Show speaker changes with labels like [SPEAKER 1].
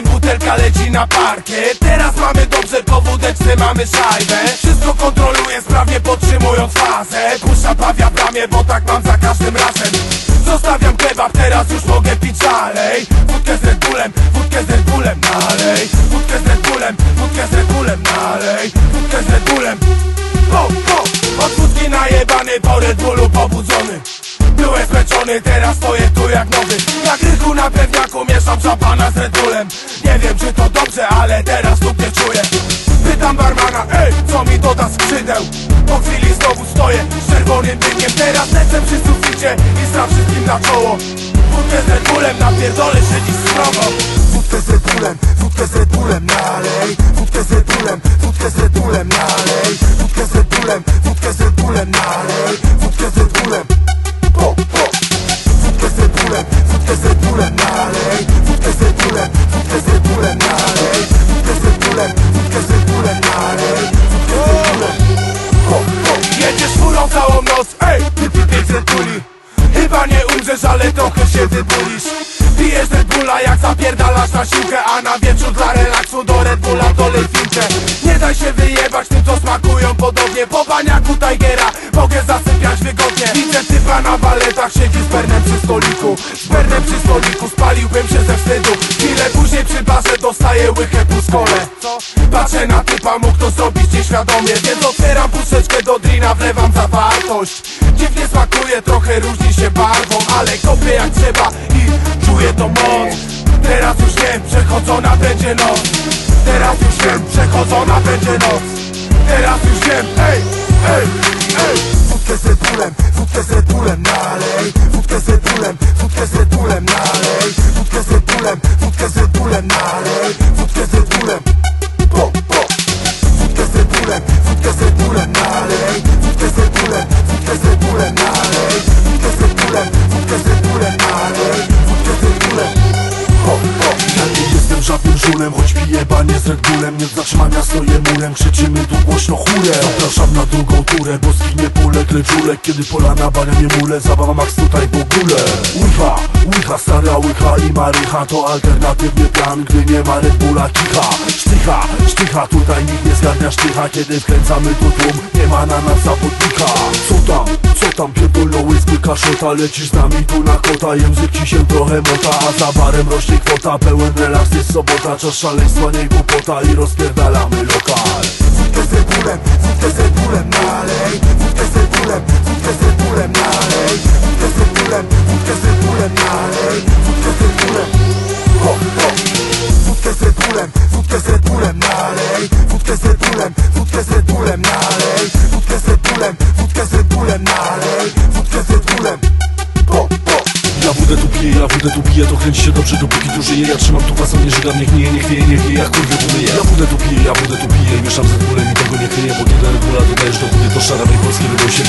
[SPEAKER 1] 7 butelka leci na parkiet Teraz mamy dobrze po wódeczce mamy szajbę. Wszystko kontroluję sprawnie podtrzymując fazę. Puszcza pawia bramie, bo tak mam za każdym razem. Zostawiam kebab, teraz już mogę pić dalej. Wódkę z Red Bullem, wódkę z Red Bullem nalej Wódkę z Red Bullem, wódkę z Red Bullem nalej Wódkę z Red Bullem. Po, po, od wódki najebany, po Red Bullu pobudzony zmęczony, teraz stoję tu jak nowy. Na grychu na pewniaku mieszam szampana z Red Bullem. Nie wiem czy to dobrze, ale teraz tu nie czuję. Pytam barmana, ej, co mi doda skrzydeł? Po chwili znowu stoję z czerwonym dykiem Teraz lecę przy suficie i sram wszystkim na czoło. Wódkę z Red Bullem napierdolę siedzisz strogo Wódkę z Red Bullem, wódkę z Red Bullem nalej. Wódkę z Red Bullem, wódkę z Red Bullem nalej. Wódkę z Red Bullem, wódkę z Red Bullem nalej. Wódkę z Red się wybulisz. Pijesz Red Bulla jak zapierdalasz na siłkę A na wieczór dla relaksu do Red Bulla dolej fincze Nie daj się wyjebać tym co smakują podobnie Po baniaku Tigera. Mogę zasypiać wygodnie. Widzę typa na baletach siedzi z Bernem przy stoliku. Z Bernem przy stoliku spaliłbym się ze wstydu. Chwilę później dostaję łychę po skole Patrzę na typa, mógł to zrobić nieświadomie. Więc otwieram puszeczkę do drina, wlewam zawartość. Dziwnie smakuje, trochę różni się barwą Ale kopię jak trzeba i czuję to moc. Teraz już wiem, przechodzona będzie noc. Teraz już wiem, przechodzona będzie noc. Teraz już wiem, ej, ej, ej. Wódkę z Red Bullem, wódkę z Red Bullem nalej. Wódkę z Red Bullem, wódkę z Red Bullem nalej. Wódkę z Red Bullem, wódkę z Red
[SPEAKER 2] żulem, choć piję banie z Red Bullem. Nie zatrzymania stoję murem, krzyczymy tu głośno chórę. Zapraszam na drugą turę, bo skinie polegle czulek Kiedy pola na bania mnie mule, zabawa max tutaj w ogóle. Łycha, łycha, stara łycha i marycha. To alternatywny plan, gdy nie ma Red Bulla kicha Sztycha, sztycha, tutaj nikt nie zgarnia sztycha. Kiedy wkręcamy tu tłum, nie ma na nas zawodnika Co tam, tam, pierdoloły zbyka szota Lecisz z nami tu na kota, język ci się trochę mota A za barem rośnie kwota, pełen relaks jest sobota Czas szaleństwa, nie głupota i rozpierdalamy lokal.
[SPEAKER 1] Wódkę z Red Bullem, wódkę z nalej Wódkę z Red Bullem, wódkę z nalej Wódkę z Red Bullem, wódkę z nalej Wódkę z Red Bullem, ho, ho. Wódkę z wódkę z nalej Wódkę z wódkę z nalej
[SPEAKER 2] tu piję To kręci się dobrze, dopóki tu żyję Ja trzymam tu pasem, nie żygam, niech nie, niech wieje, niech wieje Jak kurwie tu myję Ja wódę tu piję, ja wódę tu piję mieszam z Red i tego nie kryję Bo kiedy Red Bulla dodajesz do wody To szarawej polskiej wydą się